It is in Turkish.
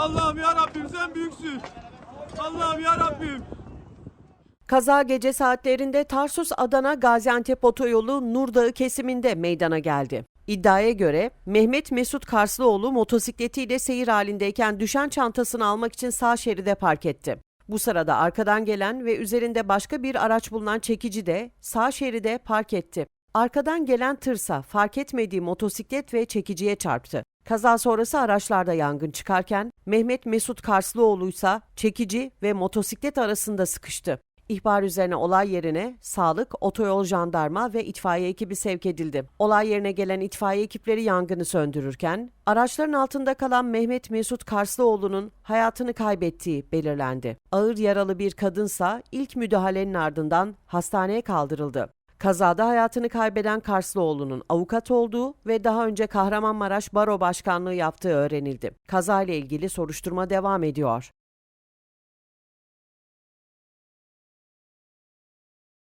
Allah'ım ya Rabbim sen büyüksün. Allah'ım ya Rabbim. Kaza gece saatlerinde Tarsus Adana Gaziantep otoyolu Nurdağı kesiminde meydana geldi. İddiaya göre Mehmet Mesut Karslıoğlu motosikletiyle seyir halindeyken düşen çantasını almak için sağ şeride park etti. Bu sırada arkadan gelen ve üzerinde başka bir araç bulunan çekici de sağ şeride park etti. Arkadan gelen tırsa fark etmediği motosiklet ve çekiciye çarptı. Kaza sonrası araçlarda yangın çıkarken Mehmet Mesut Karslıoğlu ise çekici ve motosiklet arasında sıkıştı. İhbar üzerine olay yerine sağlık, otoyol jandarma ve itfaiye ekibi sevk edildi. Olay yerine gelen itfaiye ekipleri yangını söndürürken, araçların altında kalan Mehmet Mesut Karslıoğlu'nun hayatını kaybettiği belirlendi. Ağır yaralı bir kadınsa ilk müdahalenin ardından hastaneye kaldırıldı. Kazada hayatını kaybeden Karslıoğlu'nun avukat olduğu ve daha önce Kahramanmaraş Baro Başkanlığı yaptığı öğrenildi. Kazayla ilgili soruşturma devam ediyor.